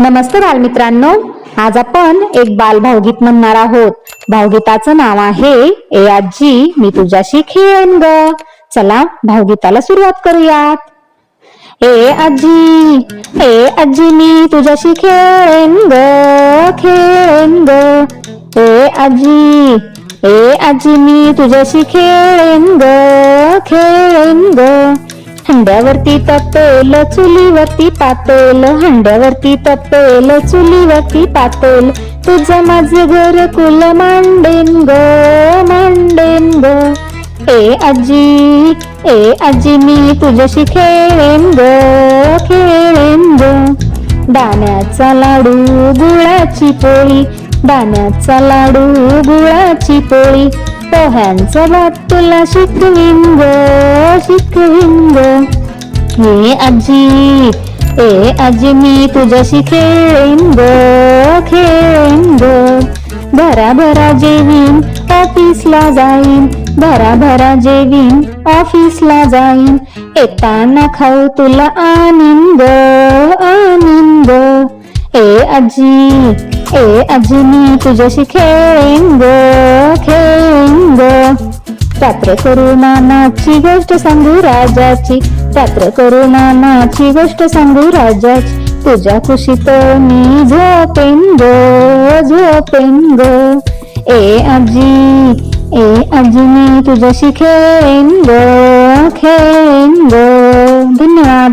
नमस्ते बालमित्रांनो. आज आपण एक बालभावगीत म्हणणार आहोत. भावगीताचं नाव आहे ए आजी मी तुझ्याशी खेळेन ग. चला भावगीताला सुरुवात करूयात. ए आजी ए आजी मी तुझ्याशी खेळेन ग खेळेन ग. ए आजी ए आजी मी तुझ्याशी खेळेन ग खेळेन ग. हंड्यावरती तपेल चुलीवरती पातेल. हंड्यावरती तपेल चुलीवरती पातेल. तुझं माझं घर कुल मांडेन ग मांडेन ग. ए आजी ए आजी मी तुझ्याशी खेळेन ग खेळेन ग. दाण्याचा लाडू गुळाची पोळी. दाण्याचा लाडू गुळाची पोळी. पोह्यांचा भात तुला शिकवीन ग शिकवीन ग हे आजी ए आजी मी तुझ्याशी खेळेन ग खेळेन ग भरा भरा जेवीन ऑफिसला जाईन भरा भरा जेवीन ऑफिसला जाईन येताना खाऊ तुला आणीन ग आणीन ग ए आजी ए आजी मी तुझ्याशी खेळेन ग खेळेन ग रात्र करू नानाची गोष्ट सांगू राजाची रात्र करू नानाची गोष्ट सांगू राजाची तुझ्या कुशीत मी झोपेन ग झोपेन ग ए आजी ए आजी मी तुझ्याशी खेळेन ग खेळेन ग धन्यवाद